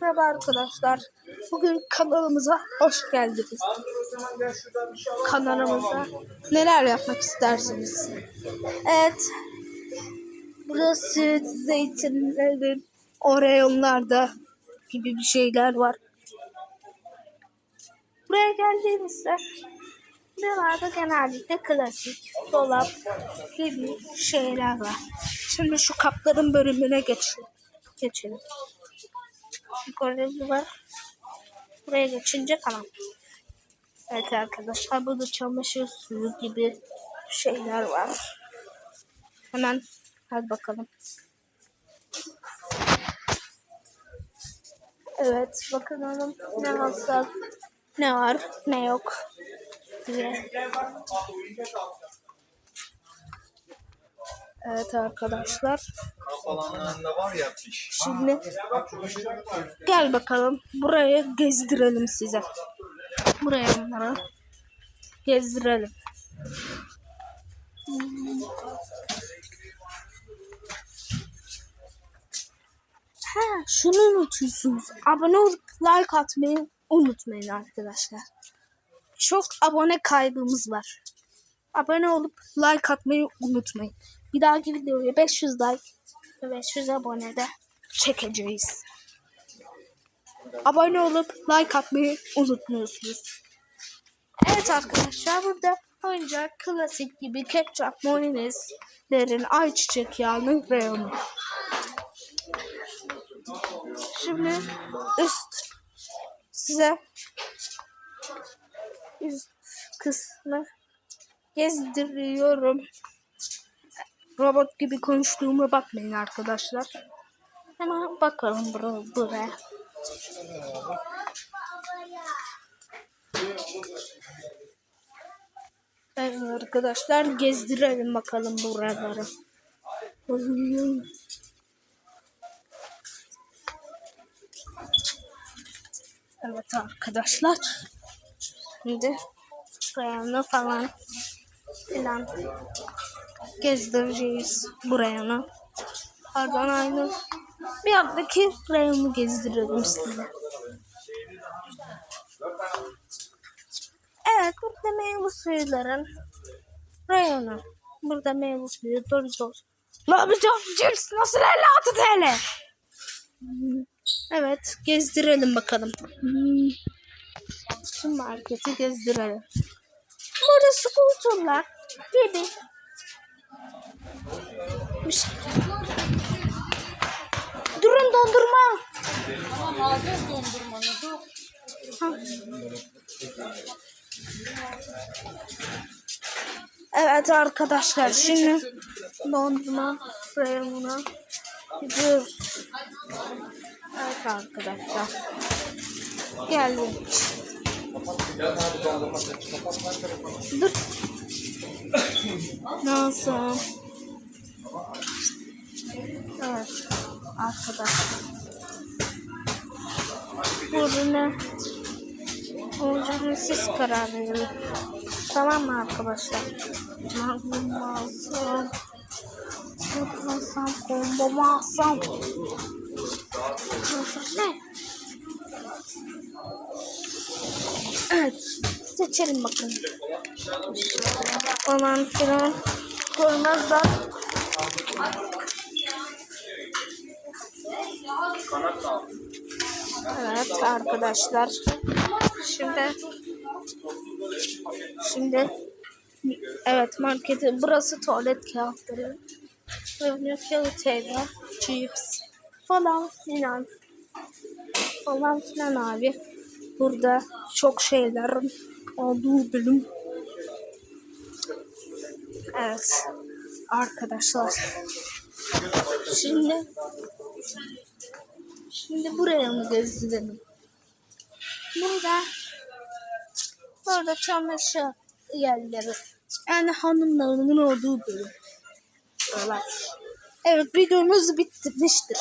Merhaba arkadaşlar. Bugün kanalımıza hoş geldiniz. Kanalımıza neler yapmak istersiniz? Evet. Burası zeytinlerin oreyonlarda gibi bir şeyler var. Buraya geldiğimizde buralarda genellikle klasik dolap gibi şeyler var. Şimdi şu kapların bölümüne geçelim. Geçelim. Yukarıda var. Buraya geçince tamam. Evet arkadaşlar burada çamaşır suyu gibi şeyler var. Hemen hadi bakalım. Evet bakalım ne alsak ne var ne yok diye. Evet arkadaşlar. Kafalanlarında var ya piş. Şimdi gel bakalım buraya gezdirelim size. Buraya onları gezdirelim. Ha, şunu unutuyorsunuz. Abone olup like atmayı unutmayın arkadaşlar. Çok abone kaybımız var. Abone olup like atmayı unutmayın. Bir dahaki videoya 500 like 500 abone de çekeceğiz. Abone olup like atmayı unutmuyorsunuz. Evet arkadaşlar burada oyuncak klasik gibi ketçap, mayonezlerin ayçiçek yağının reyonu. Şimdi üst size üst kısmı gezdiriyorum. Robot gibi konuştuğuma bakmayın arkadaşlar. Hemen bakalım bur- buraya. Evet arkadaşlar gezdirelim bakalım buraları. Evet arkadaşlar. Şimdi reyonu falan filan gezdireceğiz buraya. Pardon aynı bir yerdeki reyonu gezdirelim size. Evet burada meyve suyuların reyonu. Burada meyve suyu Doritos. Doritos cips nasıl 56 TL? Evet gezdirelim bakalım. Şu marketi gezdirelim. Burada bir şey. Durun dondurma. Tamam alacağız dondurmanı. Evet arkadaşlar şimdi dondurma reyonuna gidiyoruz. Evet arkadaşlar. Geldik. Dur. Nasıl? Arkadaşlar. Burada ne olacağını siz karar verin. Tamam mı arkadaşlar? Magnum alsam. Tutmasam, kombomu alsam. Evet. Seçelim bakın. Falan filan koymazlar. Evet arkadaşlar. Şimdi şimdi evet marketi burası tuvalet kağıtları. Ürünü kağıtıyla chips falan filan falan filan abi. Burada çok şeylerin olduğu bölüm. Evet arkadaşlar. Şimdi Şimdi buraya mı gezdirelim? Burada burada çamaşır yerleri. Yani hanımlarının olduğu bölüm. Evet videomuz bitmiştir.